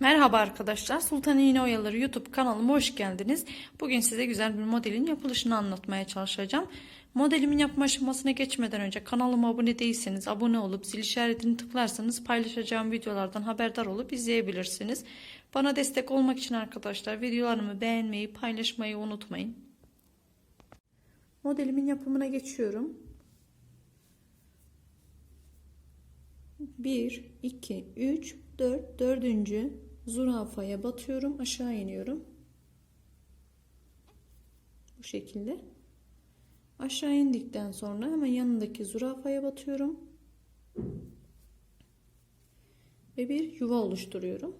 Merhaba arkadaşlar. Sultan İğne Oyaları YouTube kanalıma hoş geldiniz. Bugün size güzel bir modelin yapılışını anlatmaya çalışacağım. Modelimin yapma aşamasına geçmeden önce kanalıma abone değilseniz abone olup zil işaretini tıklarsanız paylaşacağım videolardan haberdar olup izleyebilirsiniz. Bana destek olmak için arkadaşlar videolarımı beğenmeyi, paylaşmayı unutmayın. Modelimin yapımına geçiyorum. 1, 2, 3, 4, 4. zürafaya batıyorum. Aşağı iniyorum. Bu şekilde. Aşağı indikten sonra hemen yanındaki zürafaya batıyorum. Ve bir yuva oluşturuyorum.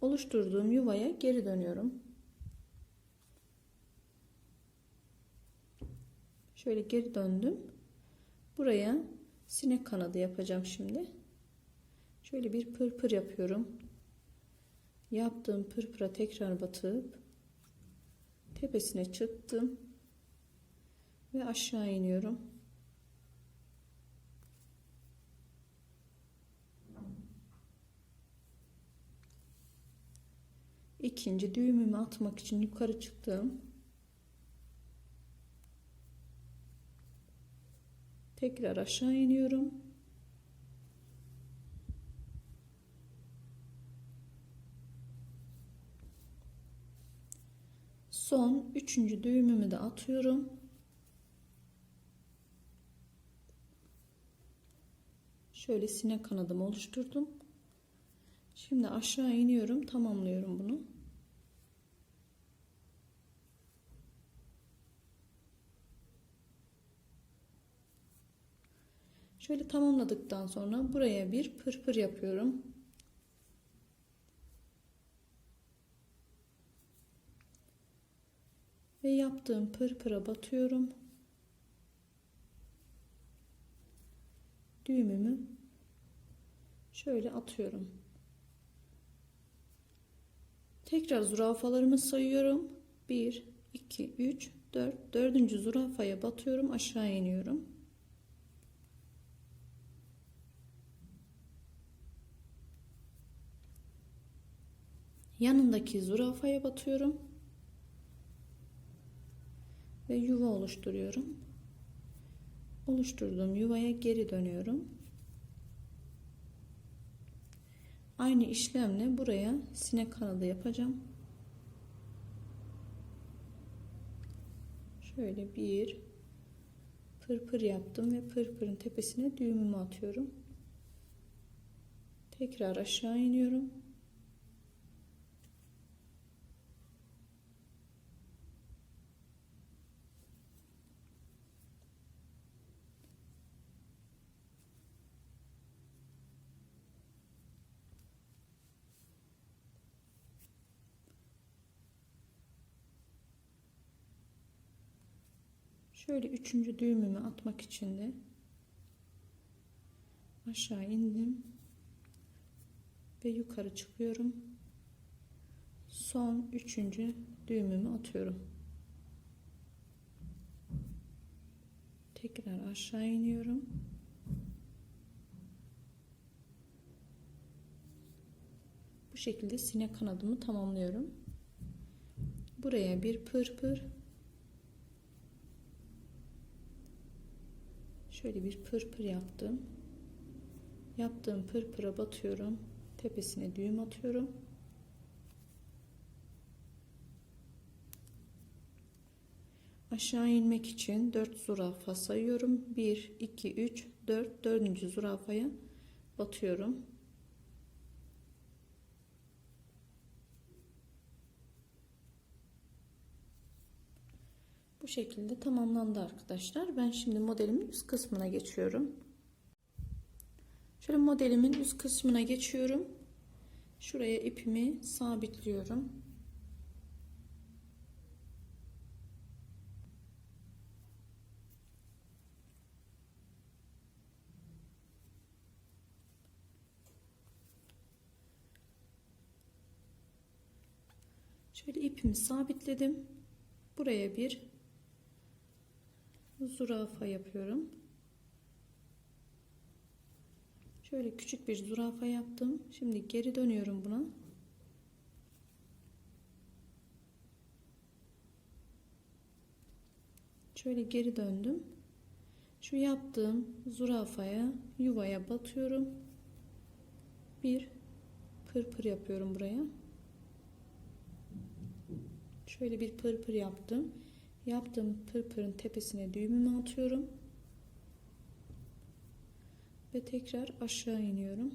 Oluşturduğum yuvaya geri dönüyorum. Şöyle geri döndüm. Buraya sinek kanadı yapacağım şimdi. Şöyle bir pırpır yapıyorum. Yaptığım pırpıra tekrar batıp tepesine çıktım ve aşağı iniyorum. İkinci düğümümü atmak için yukarı çıktım. Tekrar aşağı iniyorum. Son üçüncü düğümümü de atıyorum. Şöyle sinek kanadımı oluşturdum. Şimdi aşağı iniyorum, tamamlıyorum bunu. Şöyle tamamladıktan sonra buraya bir pırpır yapıyorum. Ve yaptığım pırpıra batıyorum. Düğümümü şöyle atıyorum. Tekrar zürafalarımı sayıyorum. 1, 2, 3, 4. Dördüncü zürafaya batıyorum. Aşağı iniyorum. Yanındaki zürafaya batıyorum. Ve yuva oluşturuyorum. Oluşturduğum yuvaya geri dönüyorum. Aynı işlemle buraya sinek kanadı yapacağım. Şöyle bir pırpır yaptım ve pırpırın tepesine düğümümü atıyorum. Tekrar aşağı iniyorum. Şöyle üçüncü düğümümü atmak için de aşağı indim ve yukarı çıkıyorum. Son üçüncü düğümümü atıyorum. Tekrar aşağı iniyorum. Bu şekilde sinek kanadımı tamamlıyorum. Buraya bir pırpır Şöyle bir pırpır yaptım. Yaptığım pırpıra batıyorum. Tepesine düğüm atıyorum. Aşağı inmek için 4 zürafa sayıyorum. 1, 2, 3, 4. 4. zürafaya batıyorum. Şekilde tamamlandı arkadaşlar. Ben şimdi modelimin üst kısmına geçiyorum. Şöyle modelimin üst kısmına geçiyorum. Şuraya ipimi sabitliyorum. Şöyle ipimi sabitledim. Buraya bir zürafa yapıyorum. Şöyle küçük bir zürafa yaptım. Şimdi geri dönüyorum buna. Şöyle geri döndüm. Şu yaptığım zürafaya, yuvaya batıyorum. Bir pırpır yapıyorum buraya. Şöyle bir pırpır yaptım. Yaptığım pırpırın tepesine düğümümü atıyorum. Ve tekrar aşağı iniyorum.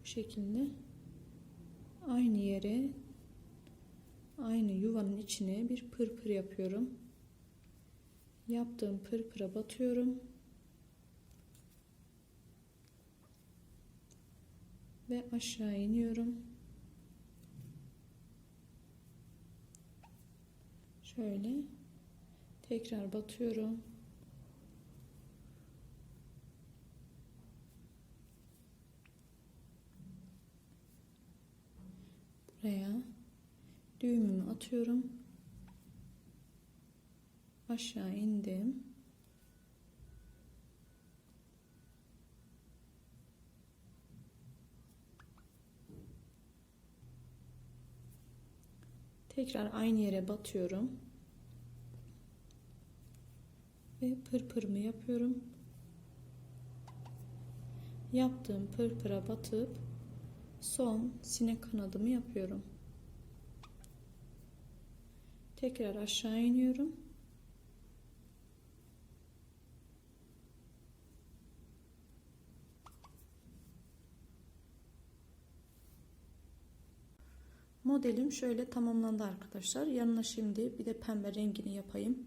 Bu şekilde aynı yere aynı yuvanın içine bir pırpır yapıyorum. Yaptığım pırpıra batıyorum. Ve aşağı iniyorum. Şöyle tekrar batıyorum. Buraya düğümümü atıyorum. Aşağı indim. Tekrar aynı yere batıyorum. Ve pırpırımı yapıyorum. Yaptığım pırpıra batıp son sinek kanadımı yapıyorum. Tekrar aşağı iniyorum. Modelim şöyle tamamlandı arkadaşlar. Yanına şimdi bir de pembe rengini yapayım.